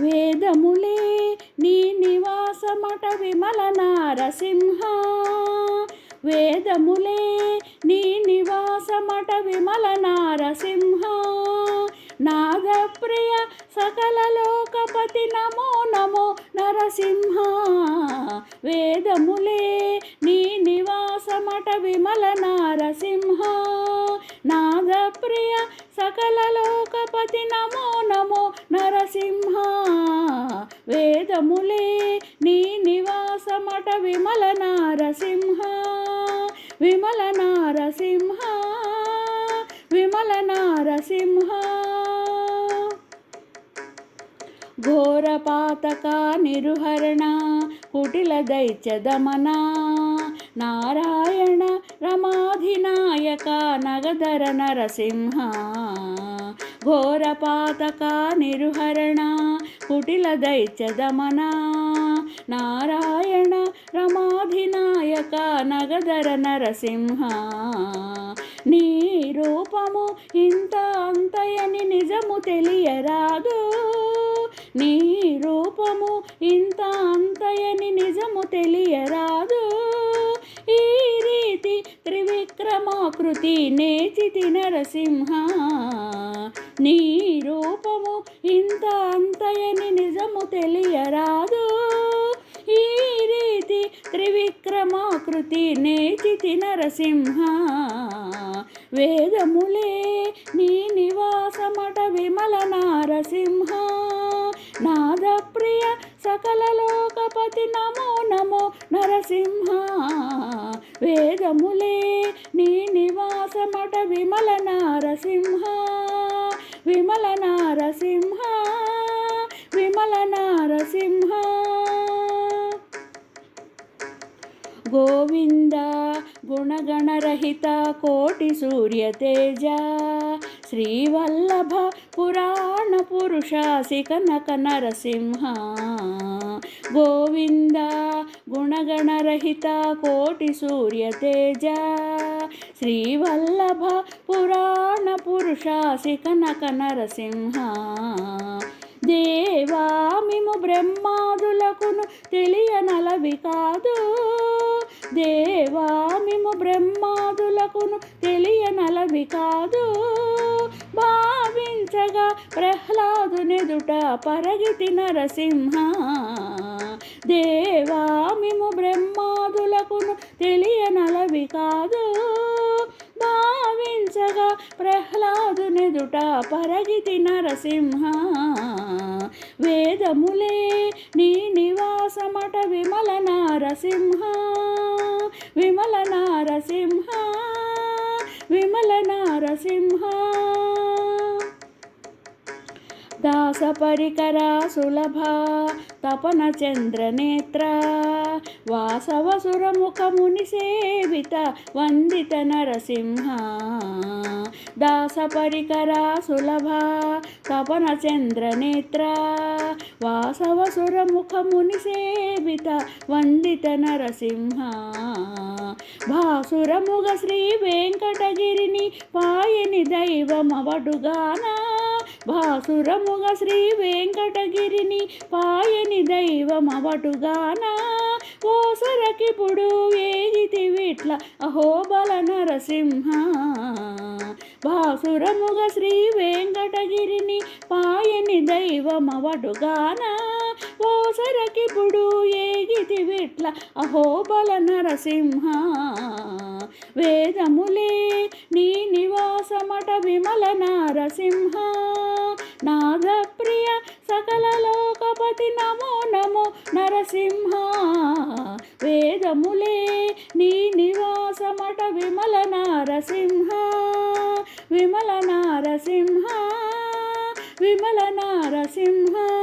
వేదములే నీ నివాసమట విమల నారసింహ. వేదములే నీ నివాసమట విమల నారసింహ. నాగప్రియ సకల లోకపతి నమో నమో నరసింహ. వేదములే నీ నివాసమట విమల నారసింహ. నాగప్రియ సకల లోకపతి నమో నమో నరసింహ. వేదములే నీ నివాసమట విమల నారసింహ. విమల నారసింహ. విమల నారసింహ. ఘోరపాతక నిరుహరణ కుటిల దైత్య దమనా. నారా నగధర నరసింహ ఘోరపాతక నిరుహరణ కుటిల దైత్య దమన నారాయణ రమాధినాయక నగధర నరసింహ. నీ రూపము ఇంత అంతయని నిజము తెలియరాదు. నీ రూపము ఇంత అంతయని నిజము తెలియరాదు. కృతి నేచితి నరసింహ నీ రూపము ఇంత అంతయని నిజము తెలియరాదు. ఈ రీతి త్రివిక్రమాకృతి నేచితి నరసింహ వేదములే నీ నివాసమట విమల నారసింహ. నాదప్రియ సకల లోకపతి నమో నమో నరసింహ. వేదములే గోవింద గుణగణరహిత కోటి సూర్యతేజ శ్రీవల్లభ పురాణ పురుషాసి కనక నరసింహ. గోవింద గుణగణరహిత కోటి సూర్య సూర్యతేజ శ్రీవల్లభ పురాణ పురుషాసి కనక నరసింహ. దేవామిము బ్రహ్మాదులకును తెలియనలవి కాదు. దేవా మేము బ్రహ్మాదులకును తెలియనలవి కాదు. భావించగా ప్రహ్లాదునెదుట పరగితి నరసింహ దేవామిము బ్రహ్మాదులకును తెలియనలవి కాదు. భావించగా ప్రహ్లాదునెదుట పరగితి నరసింహ వేదములే నీ నివాసమట విమల నరసింహ విమల నారసింహ విమల నారసింహ. దాస పరికర సులభ తపన చంద్రనేత్ర వాసవ వాసవసురముఖముని సేవిత వందిత నరసింహ. దాస పరికర సులభ తపన చంద్రనేత్ర వాసవసురముఖముని సేవిత వందిత నరసింహ. భాసురముగ శ్రీ వెంకటగిరిని పాయని దైవమవడుగానా భాసురముగ శ్రీ వెంకటగిరిని పాయని దైవమవటుగానా ఓసరకిపుడు వేగి విట్ల అహోబల నరసింహ బాసురముగ శ్రీ వెంకటగిరిని పాయని దైవమవటుగానా ఓసరకిపుడు ఏగితి విట్ల అహోబల నరసింహ వేదములే నీ నివాసమట విమల నరసింహ. నాగప్రియ సకల లోకపతి నమో నమో నరసింహ. వేదములే నీ నివాసమట విమల నారసింహ. విమల నారసింహ విమల నారసింహ.